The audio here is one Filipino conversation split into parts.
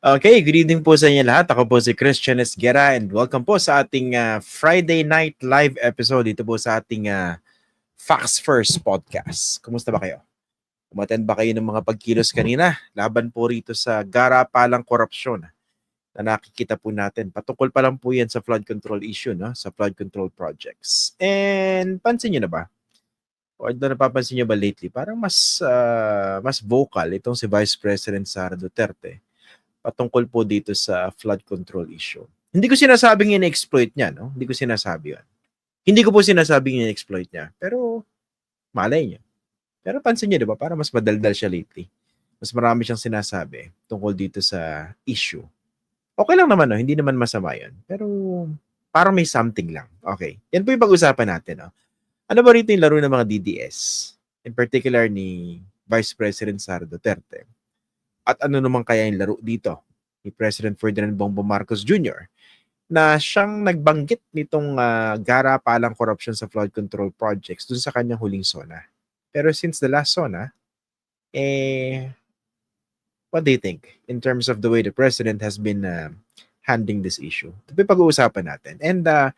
Okay, good evening po sa inyo lahat. Ako po si Christian Esguera and welcome po sa ating ah, Friday night live episode dito po sa ating ah, Facts First podcast. Kumusta ba kayo? Umattend ba kayo ng mga pagkilos kanina? Laban po rito sa garapalang korupsyon na nakikita po natin. Patungkol pa lang po yan sa flood control issue, no? sa flood control projects. And pansin nyo na ba? O na napapansin nyo ba lately? Parang mas, ah, mas vocal itong si Vice President Sara Duterte patungkol po dito sa flood control issue. Hindi ko sinasabing in-exploit niya, no? Hindi ko sinasabi yun. Hindi ko po sinasabing in-exploit niya. Pero, malay niya. Pero pansin niyo, di ba? Para mas madaldal siya lately. Mas marami siyang sinasabi tungkol dito sa issue. Okay lang naman, no? Hindi naman masama yun. Pero, parang may something lang. Okay. Yan po yung pag-usapan natin, no? Ano ba rito yung laro ng mga DDS? In particular ni Vice President Sara Duterte at ano naman kaya yung laro dito ni President Ferdinand Bongbong Marcos Jr. na siyang nagbanggit nitong uh, gara palang corruption sa flood control projects dun sa kanyang huling SONA. Pero since the last SONA, eh, what do you think in terms of the way the President has been uh, handling this issue? Ito pag-uusapan natin. And uh,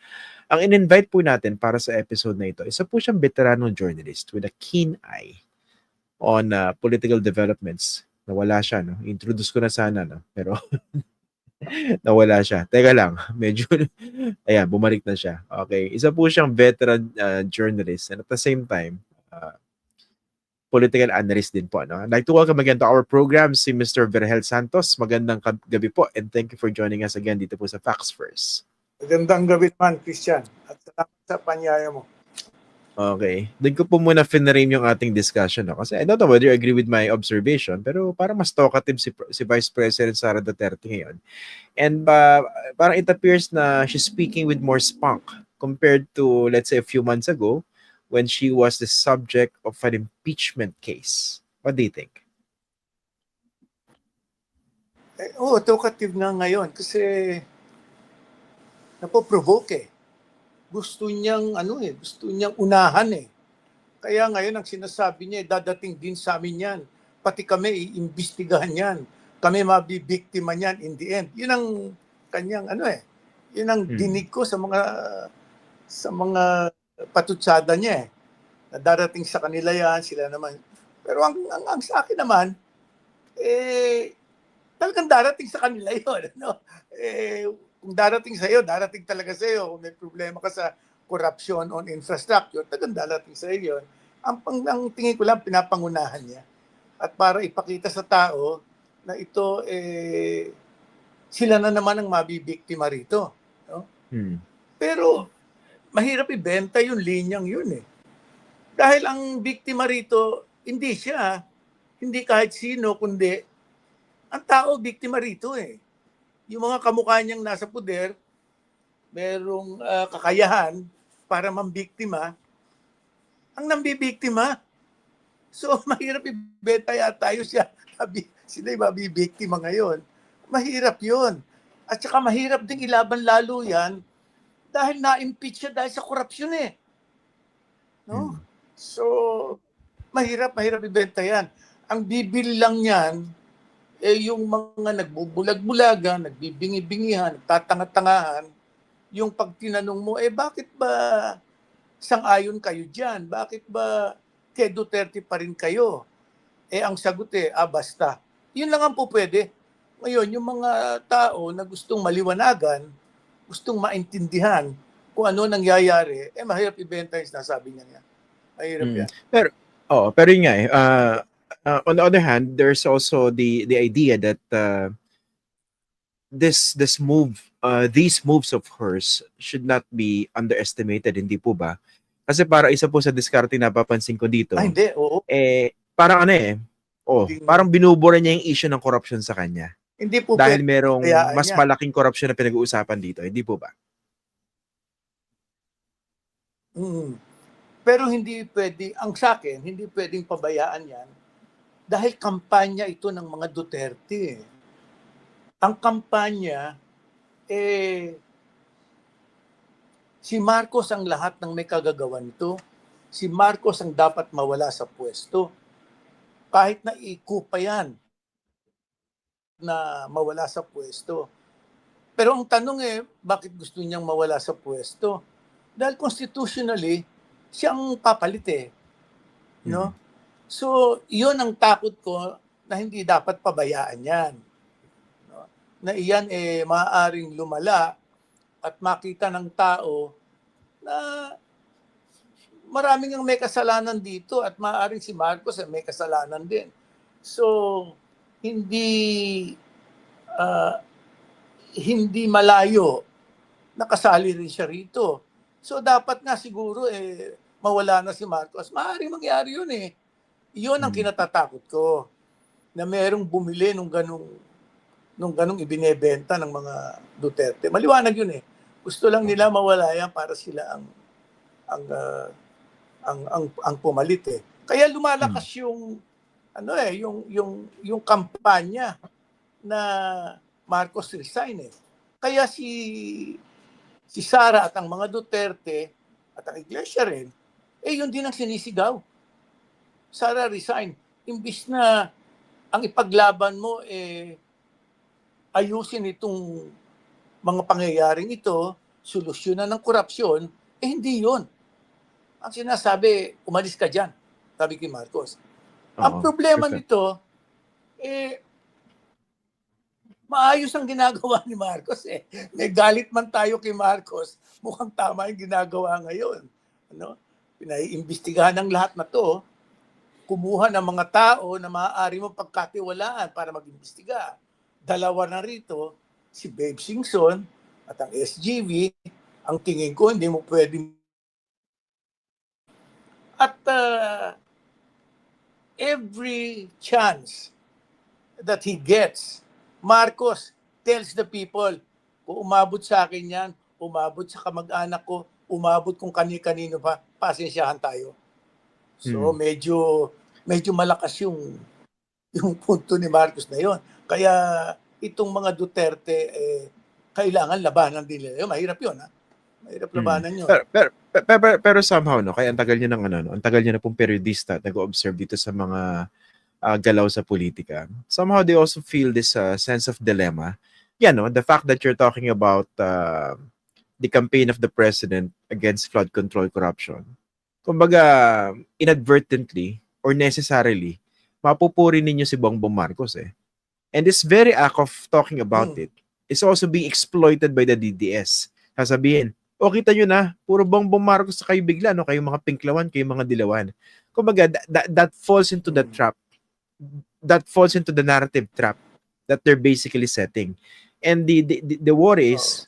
ang in-invite po natin para sa episode na ito, isa po siyang veteranong journalist with a keen eye on uh, political developments nawala siya, no? Introduce ko na sana, no? Pero nawala siya. Teka lang, medyo, ayan, bumalik na siya. Okay, isa po siyang veteran uh, journalist and at the same time, uh, political analyst din po. No? I'd like to welcome again to our program si Mr. Verhel Santos. Magandang gabi po and thank you for joining us again dito po sa Facts First. Magandang gabi man, Christian. At salamat sa panyaya mo. Okay. Doon ko po muna finrame yung ating discussion. No? Kasi I don't know whether you agree with my observation, pero parang mas talkative si, si Vice President Sara Duterte ngayon. And uh, parang it appears na she's speaking with more spunk compared to, let's say, a few months ago when she was the subject of an impeachment case. What do you think? Eh, oh, talkative na ngayon kasi napoprovoke eh. Gusto niyang ano eh, gusto niyang unahan eh. Kaya ngayon ang sinasabi niya, eh, dadating din sa amin yan. Pati kami, iimbestigahan yan. Kami mabibiktima niyan in the end. Yun ang kanyang ano eh. Yun ang Hmm. dinig ko sa mga sa mga patutsada niya eh. Na darating sa kanila yan, sila naman. Pero ang, ang, ang sa akin naman, eh, talagang darating sa kanila yun. Ano? Eh, kung darating sa iyo, darating talaga sa iyo. Kung may problema ka sa corruption on infrastructure, talagang darating sa iyo yun. Ang, ang, ang tingin ko lang, pinapangunahan niya. At para ipakita sa tao na ito, eh, sila na naman ang mabibiktima rito. Hmm. Pero mahirap ibenta yung linyang yun eh. Dahil ang biktima rito, hindi siya, hindi kahit sino, kundi ang tao biktima rito eh. Yung mga kamukha niyang nasa puder, merong ah, kakayahan para mambiktima, ang nambibiktima. So mahirap ibenta yata tayo siya. Sabi, sila yung mabibiktima ngayon. Mahirap yon At saka mahirap ding ilaban lalo yan dahil na-impeach siya dahil sa korupsyon eh. No? Hmm. So, mahirap, mahirap ibenta yan. Ang bibili lang yan, eh yung mga nagbubulag-bulagan, nagbibingi-bingihan, nagtatanga-tangahan, yung pag tinanong mo, eh bakit ba sang-ayon kayo dyan? Bakit ba kay Duterte pa rin kayo? Eh ang sagot eh, ah basta. Yun lang ang po pwede. Ngayon, yung mga tao na gustong maliwanagan, gustong maintindihan kung ano nangyayari, eh mahirap ibenta yung sinasabi niya niya. Mahirap Mm. yan. Oh, pero yun nga eh. Uh, uh, on the other hand, there's also the the idea that uh, this this move, uh, these moves of hers should not be underestimated, hindi po ba? Kasi para isa po sa diskarte na napapansin ko dito, Ah, hindi, oo. eh parang ano eh, oh, Hindi- parang binubura niya yung issue ng corruption sa kanya. Hindi po Dahil merong mas niya. malaking korupsyon na pinag-uusapan dito. Hindi po ba? Mm. Pero hindi pwede, ang sa akin, hindi pwedeng pabayaan yan dahil kampanya ito ng mga Duterte. Ang kampanya, eh, si Marcos ang lahat ng may kagagawa nito. Si Marcos ang dapat mawala sa pwesto. Kahit na ikupa yan na mawala sa pwesto. Pero ang tanong eh, bakit gusto niyang mawala sa pwesto? Dahil constitutionally, siyang papalit eh. No? So, yun ang takot ko na hindi dapat pabayaan yan. No? Na iyan eh maaaring lumala at makita ng tao na maraming ang may kasalanan dito at maaaring si Marcos ay may kasalanan din. So, hindi ah, hindi malayo nakasali rin siya rito. So dapat nga siguro eh mawala na si Marcos. Maaaring mangyari yun eh. Yun ang Hmm. kinatatakot ko. Na merong bumili nung ganong nung ganong ibinebenta ng mga Duterte. Maliwanag yun eh. Gusto lang nila mawala yan para sila ang ang ah, ang ang, ang pumalit eh. Kaya lumalakas yung ano eh, yung yung yung kampanya na Marcos resign eh. Kaya si si Sara at ang mga Duterte at ang iglesia rin, eh yun din ang sinisigaw. Sara resign. Imbis na ang ipaglaban mo eh ayusin itong mga pangyayaring ito, solusyonan ng korupsyon, eh hindi yun. Ang sinasabi, umalis ka dyan, sabi kay Marcos. Ang Oo, problema perfect. nito, eh, maayos ang ginagawa ni Marcos eh. May galit man tayo kay Marcos, mukhang tama yung ginagawa ngayon. Ano? Pinaiimbestigahan ng lahat na to, kumuha ng mga tao na maaari mo pagkatiwalaan para mag-imbestiga. Dalawa na rito, si Babe Singson at ang SGV, ang tingin ko hindi mo pwedeng at uh, every chance that he gets, Marcos tells the people, kung umabot sa akin yan, umabot sa kamag-anak ko, umabot kung kani-kanino pa, pasensyahan tayo. So Hmm. medyo medyo malakas yung yung punto ni Marcos na yon. Kaya itong mga Duterte eh, kailangan labanan din nila. Mahirap yun, ha? Mahirap Hmm. labanan yun. Pero, pero, pero, pero, pero somehow, no, kaya ang tagal niya ng ano, no, ang tagal niya na pong periodista nag-observe dito sa mga ah, galaw sa politika. Somehow they also feel this uh, sense of dilemma. Yeah, no, the fact that you're talking about uh, the campaign of the president against flood control corruption. Kumbaga, inadvertently or necessarily, mapupuri ninyo si Bongbong Marcos eh. And this very act of talking about Hmm. it is also being exploited by the DDS. Sasabihin, o kita nyo na, puro Bongbong Marcos sa kayo bigla, no? kayo mga pinklawan, kayo mga dilawan. Kumbaga, that, that, that falls into the Mm. trap. That falls into the narrative trap that they're basically setting. And the, the, the, the worry is,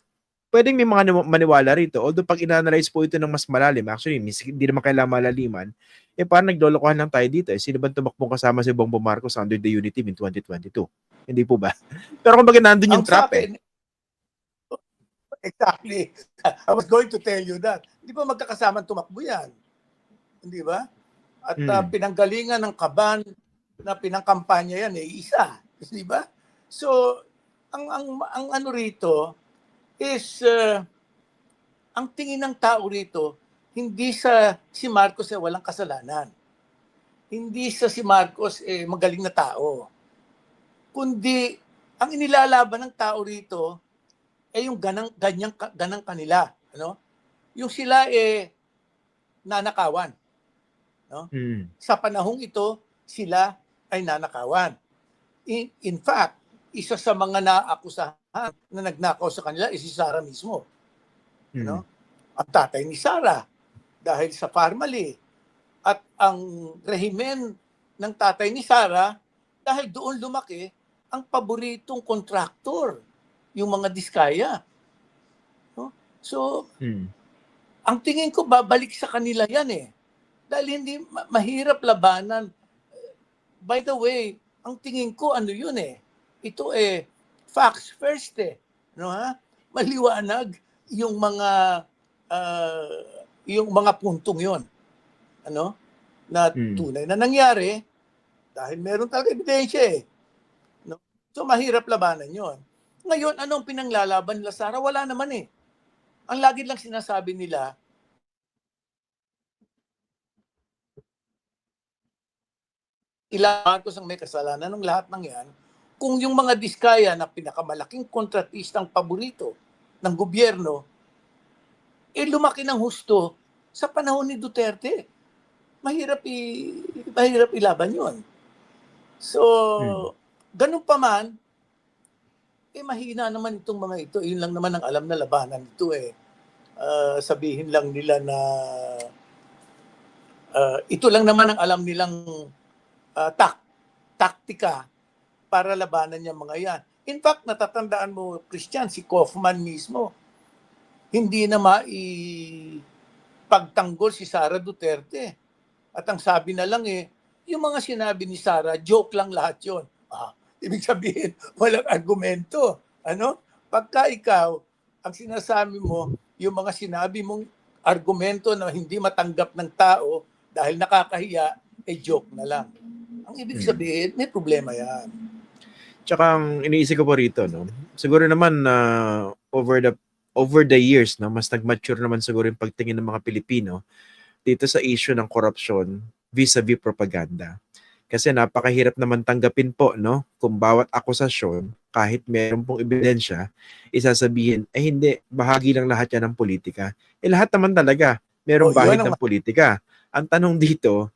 pwedeng may mga maniwala rito. Although pag inanalyze po ito ng mas malalim, actually, hindi naman kailangan malaliman, eh parang naglolokohan lang tayo dito. Eh. Sino ba tumakbong kasama si Bongbong Marcos under the unity team in 2022? Hindi po ba? Pero kumbaga nandun yung trap eh. Exactly. I was going to tell you that. Hindi ba magkakasamang tumakbo yan? Hindi ba? At Hmm. uh, pinanggalingan ng kaban na pinangkampanya yan eh, isa. Di ba? So, ang, ang, ang ano rito is, uh, ang tingin ng tao rito, hindi sa si Marcos eh walang kasalanan. Hindi sa si Marcos eh magaling na tao. Kundi, ang inilalaban ng tao rito, eh yung ganang ganyang ganang kanila, ano? Yung sila eh nanakawan. Hmm. Sa panahong ito, sila ay nanakawan. In, in fact, isa sa mga naakusahan na nagnakaw sa kanila is si Sarah mismo. Hmm. No? Ang tatay ni Sarah dahil sa family. At ang rehimen ng tatay ni Sarah dahil doon lumaki ang paboritong kontraktor, yung mga diskaya. No? So, Hmm. ang tingin ko babalik sa kanila yan eh. Dahil hindi ma- mahirap labanan. By the way, ang tingin ko ano yun eh. Ito eh facts first eh. No ha? Maliwanag yung mga ah, yung mga puntong 'yon. Ano? Na Mm. tunay na nangyari dahil meron talaga ebidensya eh. No? So mahirap labanan 'yon. Ngayon, anong pinanglalaban nila Sara? Wala naman eh. Ang lagi lang sinasabi nila, ilang Marcos ang may kasalanan ng lahat ng yan, kung yung mga diskaya na pinakamalaking kontratistang paborito ng gobyerno, eh lumaki ng husto sa panahon ni Duterte. Mahirap, i, mahirap ilaban yon. So, ganun pa man, eh mahina naman itong mga ito. Yun lang naman ang alam na labanan ito eh. Ah, sabihin lang nila na ah, ito lang naman ang alam nilang ah, tak taktika para labanan yung mga yan. In fact, natatandaan mo, Christian, si Kaufman mismo, hindi na mai pagtanggol si Sara Duterte. At ang sabi na lang eh, yung mga sinabi ni Sara, joke lang lahat yon. Ah, ibig sabihin, walang argumento. Ano? Pagka ikaw, ang sinasabi mo, yung mga sinabi mong argumento na hindi matanggap ng tao dahil nakakahiya, eh joke na lang. Ang ibig Hmm. sabihin, may problema yan. Tsaka ang iniisip ko po rito, no? Siguro naman na over the over the years, no, mas nag-mature naman siguro yung pagtingin ng mga Pilipino dito sa issue ng korupsyon vis-a-vis propaganda. Kasi napakahirap naman tanggapin po, no? Kung bawat akusasyon, kahit meron pong ebidensya, isasabihin, eh hindi, bahagi lang lahat yan ng politika. Eh lahat naman talaga, merong Oh, bahid ng politika. Ang tanong dito,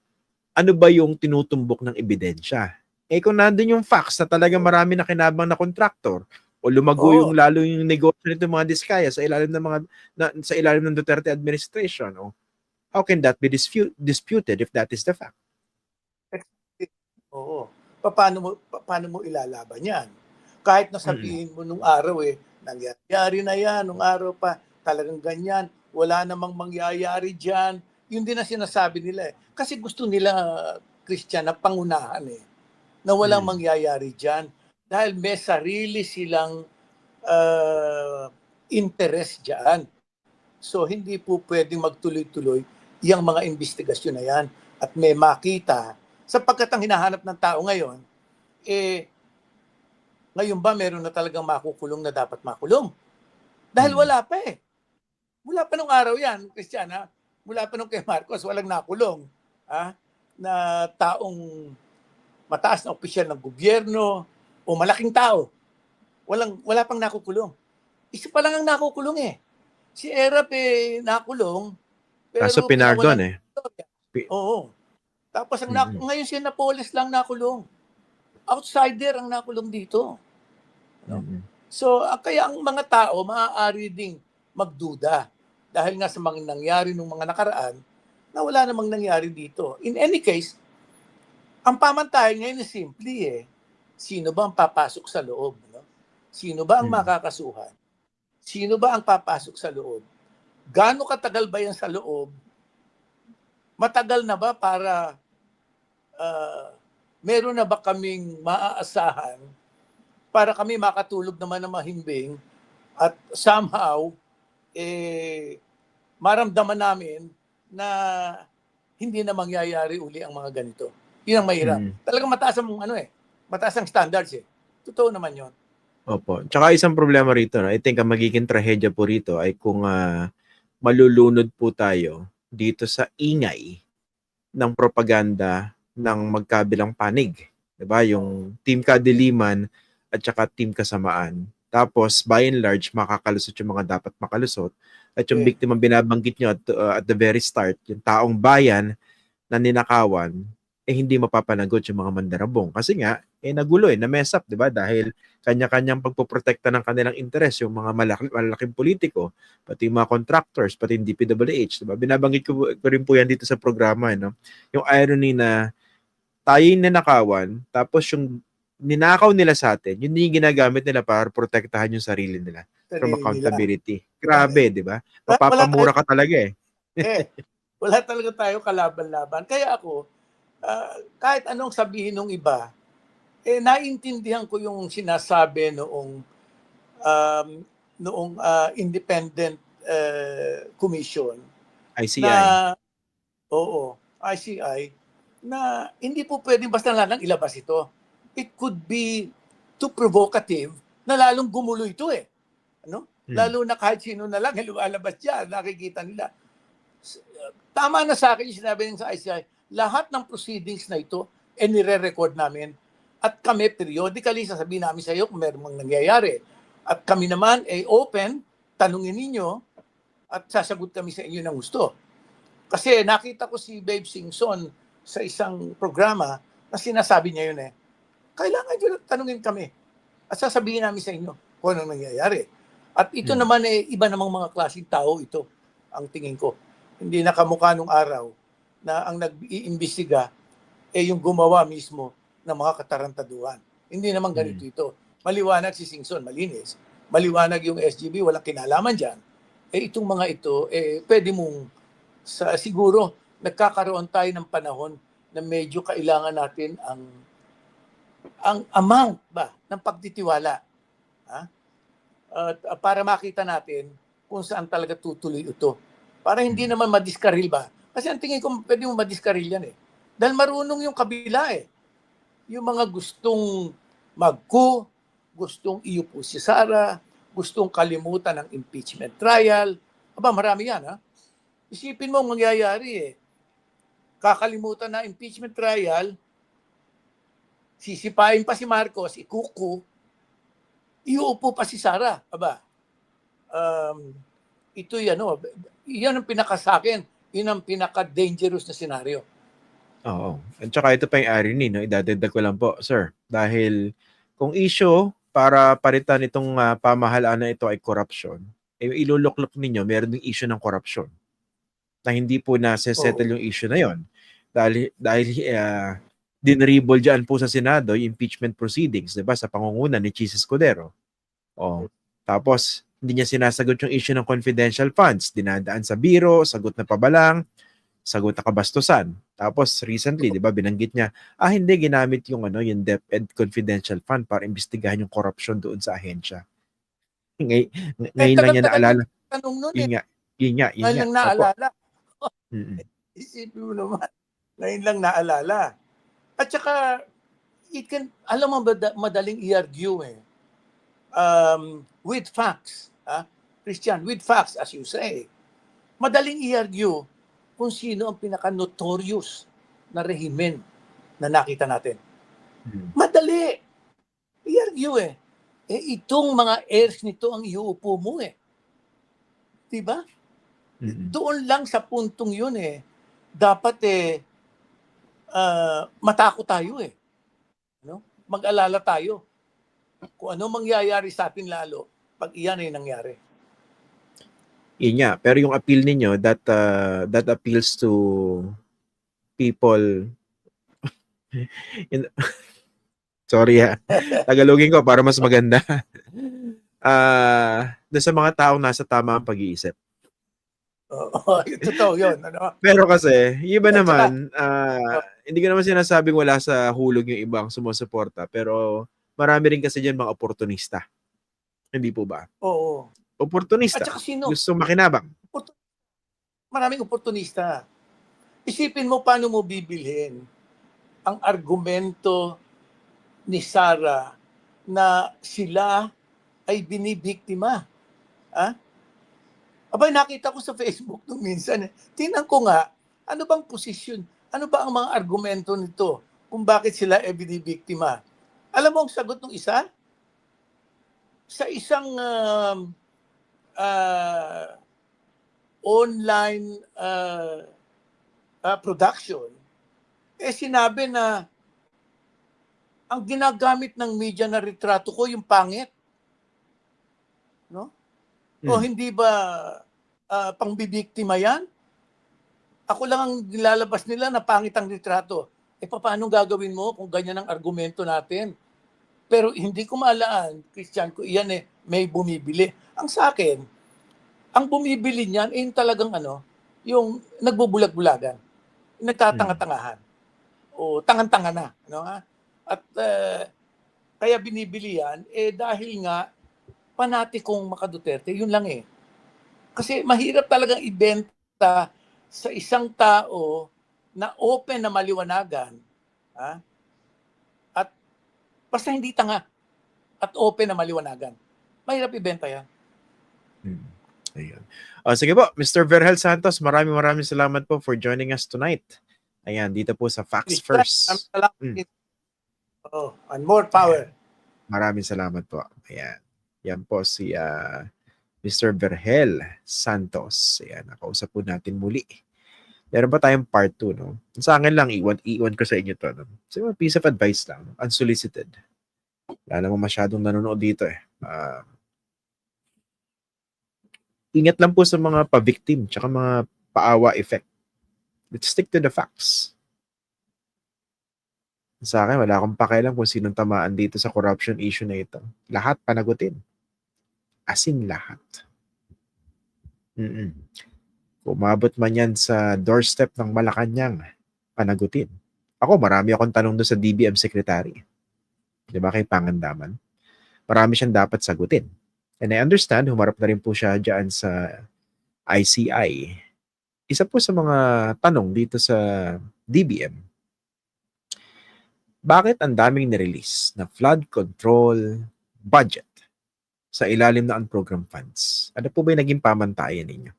ano ba yung tinutumbok ng ebidensya? Eh kung nandun yung facts na talaga marami na kinabang na kontraktor o lumago Oo. yung lalo yung negosyo nito mga diskaya sa ilalim ng mga na- sa ilalim ng Duterte administration, oh, how can that be dispu- disputed if that is the fact? Oo. Pa- Paano mo pa- paano mo ilalaban 'yan? Kahit na sabihin mo nung araw eh, nangyayari na 'yan nung araw pa, talagang ganyan, wala namang mangyayari diyan. Yun din ang sinasabi nila eh. Kasi gusto nila Christian na pangunahan eh. Na walang Hmm. mangyayari diyan dahil may sarili silang uh, interest diyan. So hindi po pwedeng magtuloy-tuloy yung mga investigasyon na yan at may makita sapagkat ang hinahanap ng tao ngayon, eh, ngayon ba meron na talagang makukulong na dapat makulong? Dahil Hmm. wala pa eh. Wala pa nung araw yan, Christian, ha? Mula pa nung kay Marcos, walang nakulong. Ha? Na taong mataas na opisyal ng gobyerno o malaking tao. Walang, wala pang nakukulong. Isa pa lang ang nakukulong eh. Si Erap eh, nakulong. Kaso pinardon eh. Pi- Oo. Tapos ang nak- Mhm. ngayon si Napoles lang nakulong. Outsider ang nakulong dito. No. Mm-mm. So, ah, kaya ang mga tao maaari ding magduda dahil nga sa mga nangyari nung mga nakaraan na wala namang nangyari dito. In any case, ang pamantayan ngayon is simply eh, sino ba ang papasok sa loob? No? Sino ba ang Hmm. makakasuhan? Sino ba ang papasok sa loob? Gaano katagal ba yan sa loob? Matagal na ba para ah, meron na ba kaming maaasahan para kami makatulog naman ng mahimbing at somehow eh maramdaman namin na hindi na mangyayari uli ang mga ganito. Yun ang mahirap. Mm. Talagang mataas ang ano eh. Mataas ang standards eh. Totoo naman 'yon. Opo. Tsaka isang problema rito, no? I think ang magiging trahedya po rito ay kung ah, malulunod po tayo dito sa ingay ng propaganda ng magkabilang panig. 'Di ba? Yung team kadiliman at saka team kasamaan. Tapos, by and large, makakalusot yung mga dapat makalusot. At yung Okay. biktima binabanggit nyo at, uh, at the very start, yung taong bayan na ninakawan, eh hindi mapapanagot yung mga mandarabong. Kasi nga, eh nagulo eh, na-mess up, di ba? Dahil kanya-kanyang pagpoprotekta ng kanilang interes, yung mga malaki, malalaking politiko, pati yung mga contractors, pati yung DPWH, di ba? Binabanggit ko, ko rin po yan dito sa programa, eh, no? Yung irony na tayo yung ninakawan, tapos yung ninakaw nila sa atin, yun yung ginagamit nila para protektahan yung sarili nila from Sarili nila. accountability. Grabe, di ba? Mapapamura ka talaga eh. eh, wala talaga tayo kalaban-laban. Kaya ako, ah, kahit anong sabihin ng iba, Eh, naintindihan ko yung sinasabi noong um, noong ah, independent eh, commission ICI. na oo, ICI na hindi po pwedeng basta lang ilabas ito. It could be too provocative na lalong gumulo ito eh. Ano? Hmm. Lalo na kahit sino na lang yung lumalabas dyan, nakikita nila. Tama na sa akin yung sinabi ng sa ICI, lahat ng proceedings na ito, eh nire-record namin. At kami, periodically, sasabihin namin sa iyo kung meron mang nangyayari. At kami naman ay open, tanungin ninyo, at sasagot kami sa inyo ng gusto. Kasi nakita ko si Babe Singson sa isang programa na sinasabi niya yun eh. Kailangan nyo tanungin kami. At sasabihin namin sa inyo kung anong nangyayari. At ito Hmm. naman eh, iba namang mga klaseng tao ito, ang tingin ko. Hindi nakamukha nung araw na ang nag-iimbestiga eh yung gumawa mismo ng mga katarantaduhan. Hindi naman ganito ito. Maliwanag si Singson, malinis. Maliwanag yung SGB, walang kinalaman dyan. Eh itong mga ito, eh pwede mong sa siguro nagkakaroon tayo ng panahon na medyo kailangan natin ang ang amount ba ng pagtitiwala. Ha? At uh, para makita natin kung saan talaga tutuloy ito. Para hindi naman madiskaril ba? Kasi ang tingin ko pwede mo madiskaril yan eh. Dahil marunong yung kabila eh. Yung mga gustong magku, gustong iupo si Sara, gustong kalimutan ng impeachment trial. Aba, marami yan ha. Isipin mo ang mangyayari eh. Kakalimutan na impeachment trial, sisipain pa si Marcos, ikuku, iuupo pa si Sara. Aba, um, ito yan, no? yan ang pinaka sa akin, yun ang pinaka-dangerous na senaryo. Oo. At saka ito pa yung irony, no? idadagdag ko lang po, sir. Dahil kung issue para palitan itong ah, pamahalaan na ito ay corruption, eh, iluluklok ninyo, meron ding issue ng corruption na hindi po na settle yung issue na yon dahil dahil uh, dinribble dyan po sa Senado yung impeachment proceedings, 'di ba, sa pangunguna ni Chis Escudero. Oh, tapos hindi niya sinasagot yung issue ng confidential funds, dinadaan sa biro, sagot na pabalang, sagot na kabastusan. Tapos recently, 'di ba, binanggit niya, ah hindi ginamit yung ano, yung DepEd confidential fund para imbestigahan yung corruption doon sa ahensya. Ngay, ng- ngayon lang niya naalala. Tanong nun Yun eh, nga, yun nga, yun nga. naalala. Isipin mo naman, ngayon lang naalala. At saka, it can, alam mo, mad- madaling i-argue eh. Um, with facts. Ha? Christian, with facts, as you say. Madaling i-argue kung sino ang pinaka-notorious na rehimen na nakita natin. Mm. Madali. I-argue eh. Eh, itong mga heirs nito ang iuupo mo eh. Diba? Mm-mm. doon lang sa puntong yun eh, dapat eh, ah, matakot tayo eh. Ano? Mag-alala tayo. Kung ano mangyayari sa atin lalo, pag iyan ay nangyari. Yun nga. Pero yung appeal ninyo, that, uh, that appeals to people. In- Sorry ha. Tagalogin ko para mas maganda. Ah, doon sa mga taong nasa tama ang pag-iisip. Oo, totoo yun. Ano? Pero kasi, iba naman, ah, hindi ko naman sinasabing wala sa hulog yung ibang sumusuporta. Pero marami rin kasi dyan mga oportunista. Hindi po ba? Oo. At Oportunista. saka sino? Gusto makinabang. Maraming oportunista. Isipin mo paano mo bibilhin ang argumento ni Sara na sila ay binibiktima. Ha? Abay, nakita ko sa Facebook nung minsan. Eh. Tingnan ko nga, ano bang posisyon, ano ba ang mga argumento nito kung bakit sila ay binibiktima? Alam mo ang sagot ng isa? Sa isang um, ah, online uh, uh, production, eh sinabi na ang ginagamit ng media na retrato ko yung pangit. No? O Hmm. hindi ba uh, pangbibiktima yan? Ako lang ang nilalabas nila na pangit ang retrato. Eh paano gagawin mo kung ganyan ang argumento natin? Pero hindi ko maalaan, Christian, ko iyan eh, may bumibili. Ang sa akin, ang bumibili niyan, eh yung talagang ano, yung nagbubulag-bulagan, nagtatanga-tangahan, o tangan-tanga na. Ano, ha? At eh, kaya binibili yan, eh dahil nga panatikong makaduterte, yun lang eh. Kasi mahirap talagang ibenta sa isang tao na open na maliwanagan. Ha? At basta hindi tanga at open na maliwanagan. Mahirap ibenta yan. Hmm. Ayun. O, sige po, Mr. Verhel Santos, maraming maraming salamat po for joining us tonight. Ayan, dito po sa Facts First. Mm. Oh, and more power. Maraming salamat po. Ayan. Yan po si ah, Mr. Verhel Santos. Ayan, nakausap po natin muli. Meron pa tayong part 2, no? Sa akin lang, iwan, iwan ko sa inyo to. No? So, one piece of advice lang, unsolicited. Wala namang masyadong nanonood dito eh. Ah, ingat lang po sa mga pa-victim tsaka mga paawa effect. Let's stick to the facts. Sa akin, wala akong pakialam kung sinong tamaan dito sa corruption issue na ito. Lahat panagutin. As in lahat. Mm-mm. Umabot man yan sa doorstep ng Malacanang, panagutin. Ako, marami akong tanong doon sa DBM Secretary. Di ba kay Pangandaman? Marami siyang dapat sagutin. And I understand, humarap na rin po siya dyan sa ICI. Isa po sa mga tanong dito sa DBM, bakit ang daming nirelease na flood control budget sa ilalim ng unprogram funds? Ano po ba yung naging pamantayan ninyo?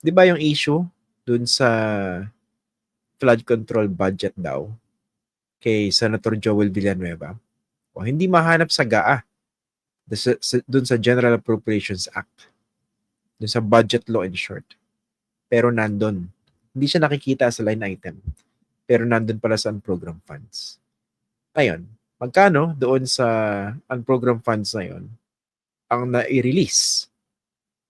Di ba yung issue dun sa flood control budget daw kay Senator Joel Villanueva? O hindi mahanap sa GAA dun sa General Appropriations Act dun sa budget law in short. Pero nandun. Hindi siya nakikita sa line item pero nandun pala sa unprogram funds. Ngayon, magkano doon sa unprogram funds na yon ang na-release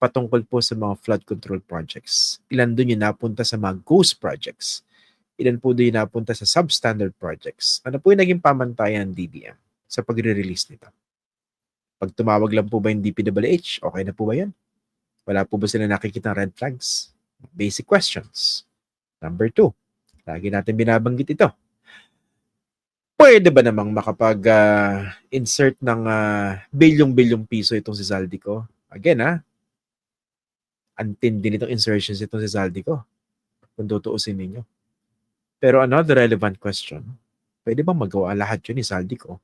patungkol po sa mga flood control projects? Ilan doon yung napunta sa mga ghost projects? Ilan po doon yung napunta sa substandard projects? Ano po yung naging pamantayan ng DBM sa pagre-release nito? Pag tumawag lang po ba yung DPWH, okay na po ba yan? Wala po ba sila nakikita red flags? Basic questions. Number two, Lagi natin binabanggit ito. Pwede ba namang makapag-insert ng ah, bilyong-bilyong piso itong si Zaldico? Again, ha? Antindi nitong insertions itong si Zaldico. Kung tutuusin ninyo. Pero another relevant question, pwede bang magawa lahat yun ni Zaldico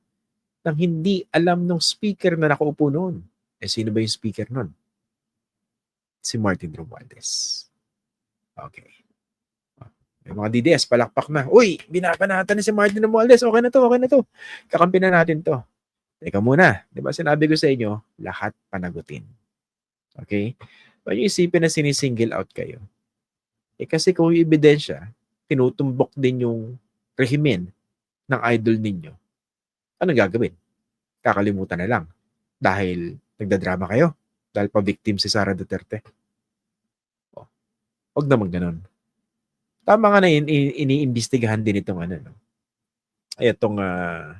nang hindi alam ng speaker na nakaupo noon? Eh, sino ba yung speaker noon? Si Martin Romualdez. Okay. May mga DDS, palakpak na. Uy, binabanatan ni si Martin Romualdez. Okay na to, okay na to. Kakampi na natin to. Teka muna. Di ba sinabi ko sa inyo, lahat panagutin. Okay? Huwag niyo isipin na sinisingle out kayo. Eh kasi kung yung ebidensya, tinutumbok din yung rehimen ng idol ninyo. Anong gagawin? Kakalimutan na lang. Dahil nagdadrama kayo. Dahil pa-victim si Sara Duterte. O, huwag naman ganun tama nga na in, in, iniimbestigahan din itong ano, no? Itong uh,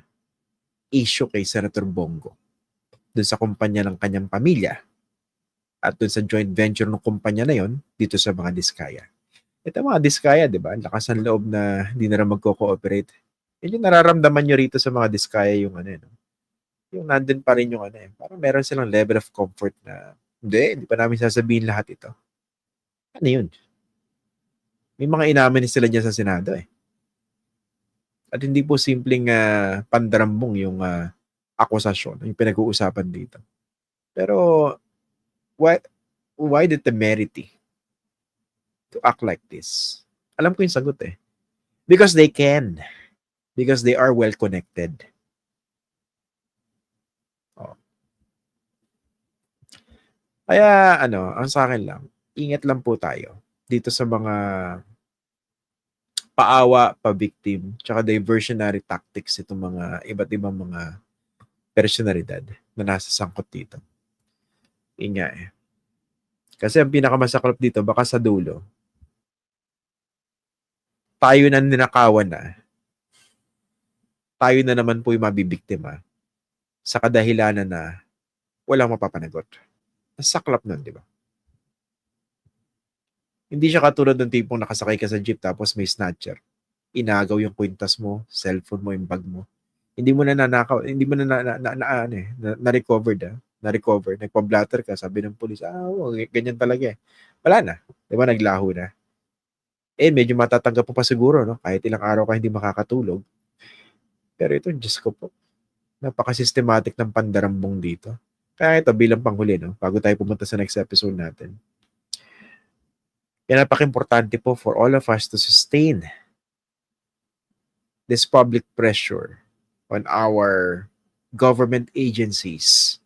issue kay Senator Bongo dun sa kumpanya ng kanyang pamilya at dun sa joint venture ng kumpanya na yon dito sa mga diskaya. Ito mga diskaya, di ba? Lakas ng loob na hindi na magko-cooperate. Yun yung nararamdaman nyo rito sa mga diskaya yung ano, no? Yung nandun pa rin yung ano, eh. Parang meron silang level of comfort na hindi, hindi pa namin sasabihin lahat ito. Ano yun? May mga inamin sila dyan sa Senado eh. At hindi po simpleng uh, pandarambong yung uh, akusasyon, yung pinag-uusapan dito. Pero why, why the temerity to act like this? Alam ko yung sagot eh. Because they can. Because they are well connected. Oh. Kaya ano, ang sa akin lang, ingat lang po tayo dito sa mga paawa, pa-victim, tsaka diversionary tactics itong mga iba't ibang mga personalidad na nasa sangkot dito. Yun eh. Kasi ang pinakamasaklap dito, baka sa dulo, tayo na ninakawan na, tayo na naman po yung mabibiktima sa kadahilanan na walang mapapanagot. Nasaklap nun, di ba? Hindi siya katulad ng tipong nakasakay ka sa jeep tapos may snatcher. inagaw yung kwintas mo, cellphone mo, yung bag mo. Hindi mo na nanakaw, hindi mo na na, na, na, na, ano eh, na, na-recovered ah. Na-recover. Nagpa-blatter ka, sabi ng pulis, ah, oh, ganyan talaga eh. Wala na. Di ba, naglaho na. Eh, medyo matatanggap mo pa siguro, no? Kahit ilang araw ka hindi makakatulog. Pero ito, Diyos ko po, napaka-systematic ng pandarambong dito. Kaya ito, bilang panghuli, no? Bago tayo pumunta sa next episode natin. Yan napaka-importante po for all of us to sustain this public pressure on our government agencies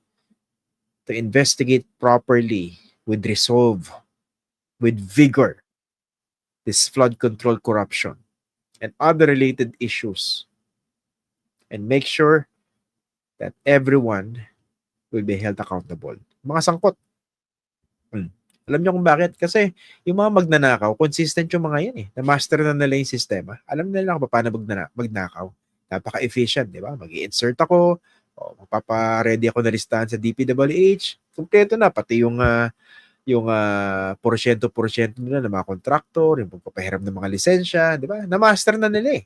to investigate properly with resolve, with vigor, this flood control corruption and other related issues and make sure that everyone will be held accountable. Mga sangkot. Hmm. Alam niyo kung bakit? Kasi yung mga magnanakaw, consistent yung mga yan eh. Na-master na nila yung sistema. Alam nila kung paano magnana- magnakaw. Napaka-efficient, di ba? mag insert ako, o magpapa-ready ako na listahan sa DPWH. Kompleto na, pati yung ah, yung ah, porsyento-porsyento nila ng mga kontraktor, yung pagpapahiram ng mga lisensya, di ba? Na-master na nila eh.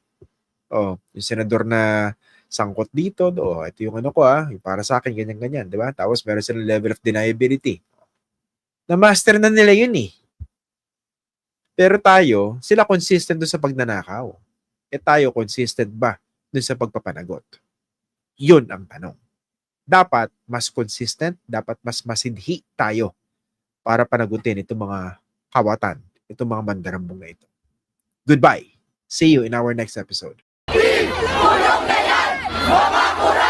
Oh, yung senador na sangkot dito, do, ito yung ano ko ah, yung para sa akin, ganyan-ganyan, di ba? Tapos meron silang level of deniability. Na-master na nila yun eh. Pero tayo, sila consistent doon sa pagnanakaw. Eh tayo, consistent ba doon sa pagpapanagot? Yun ang tanong. Dapat mas consistent, dapat mas masidhi tayo para panagutin itong mga kawatan, itong mga mandarambong na ito. Goodbye. See you in our next episode. Kurang!